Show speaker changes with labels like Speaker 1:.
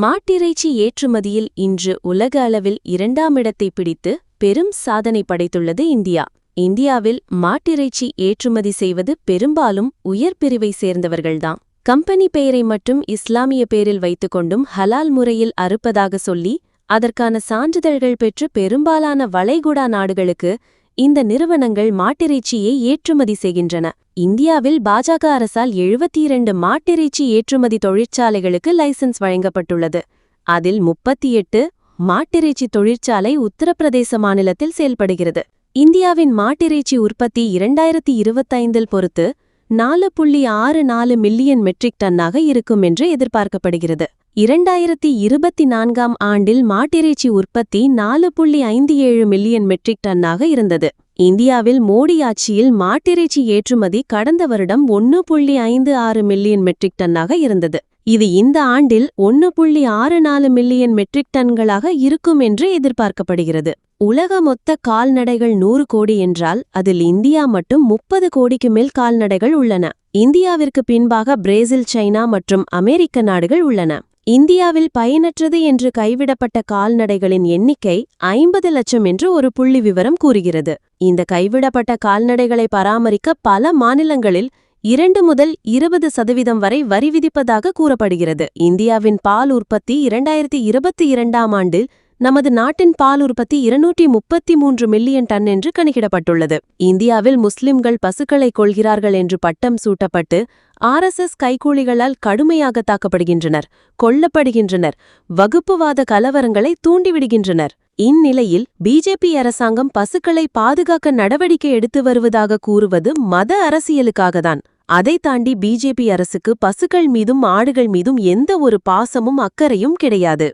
Speaker 1: மாட்டிறைச்சி ஏற்றுமதியில் இன்று உலக அளவில் இரண்டாம் இடத்தை பிடித்து பெரும் சாதனை படைத்துள்ளது இந்தியா. இந்தியாவில் மாட்டிறைச்சி ஏற்றுமதி செய்வது பெரும்பாலும் உயர் பிரிவை சேர்ந்தவர்கள்தான். கம்பெனி பெயரை மட்டும் இஸ்லாமிய பெயரில் வைத்துக்கொண்டும் ஹலால் முறையில் அறுப்பதாக சொல்லி அதற்கான சான்றிதழ்கள் பெற்று பெரும்பாலான வளைகுடா நாடுகளுக்கு இந்த நிறுவனங்கள் மாட்டிறைச்சியை ஏற்றுமதி செய்கின்றன. இந்தியாவில் பாஜக அரசால் எழுபத்தி இரண்டு மாட்டிறைச்சி ஏற்றுமதி தொழிற்சாலைகளுக்கு லைசென்ஸ் வழங்கப்பட்டுள்ளது. அதில் முப்பத்தி எட்டு மாட்டிறைச்சி தொழிற்சாலை உத்தரப்பிரதேச மாநிலத்தில் செயல்படுகிறது. இந்தியாவின் மாட்டிறைச்சி உற்பத்தி இரண்டாயிரத்தி இருபத்தைந்தில் பொறுத்து நாலு புள்ளி ஆறு நாலு மில்லியன் மெட்ரிக் டன்னாக இருக்கும் என்று எதிர்பார்க்கப்படுகிறது. இரண்டாயிரத்தி இருபத்தி நான்காம் ஆண்டில் மாட்டிறைச்சி உற்பத்தி நாலு புள்ளி ஐந்து ஏழு மில்லியன் மெட்ரிக் டன்னாக இருந்தது. இந்தியாவில் மோடி ஆட்சியில் மாட்டிறைச்சி ஏற்றுமதி கடந்த வருடம் ஒன்னு புள்ளி ஐந்து ஆறு மில்லியன் மெட்ரிக் டன்னாக இருந்தது. இது இந்த ஆண்டில் ஒன்னு புள்ளி ஆறு நாலு மில்லியன் மெட்ரிக் டன்களாக இருக்கும் என்று எதிர்பார்க்கப்படுகிறது. உலக மொத்த கால்நடைகள் நூறு கோடி என்றால் அதில் இந்தியா மட்டும் முப்பது கோடிக்கு மேல் கால்நடைகள் உள்ளன. இந்தியாவிற்கு பின்பாக பிரேசில் சைனா மற்றும் அமெரிக்க நாடுகள் உள்ளன. இந்தியாவில் பயனற்றது என்று கைவிடப்பட்ட கால்நடைகளின் எண்ணிக்கை ஐம்பது லட்சம் என்று ஒரு புள்ளி விவரம் கூறுகிறது. இந்த கைவிடப்பட்ட கால்நடைகளை பராமரிக்க பல மாநிலங்களில் இரண்டு முதல் இருபது சதவீதம் வரை வரி விதிப்பதாக கூறப்படுகிறது. இந்தியாவின் பால் உற்பத்தி இரண்டாயிரத்தி இருபத்தி இரண்டாம் ஆண்டில் நமது நாட்டின் பால் உற்பத்தி இருநூற்றி முப்பத்தி மூன்று மில்லியன் டன் என்று கணக்கிடப்பட்டுள்ளது இந்தியாவில் முஸ்லிம்கள் பசுக்களை கொள்கிறார்கள் என்று பட்டம் சூட்டப்பட்டு ஆர்எஸ்எஸ் கைகூலிகளால் கடுமையாக தாக்கப்படுகின்றனர் கொல்லப்படுகின்றனர் வகுப்புவாத கலவரங்களை தூண்டிவிடுகின்றனர். இந்நிலையில் பிஜேபி அரசாங்கம் பசுக்களை பாதுகாக்க நடவடிக்கை எடுத்து வருவதாக கூறுவது மத அரசியலுக்காகத்தான். அதை தாண்டி பிஜேபி அரசுக்கு பசுக்கள் மீதும் ஆடுகள் மீதும் எந்த ஒரு பாசமும் அக்கறையும் கிடையாது.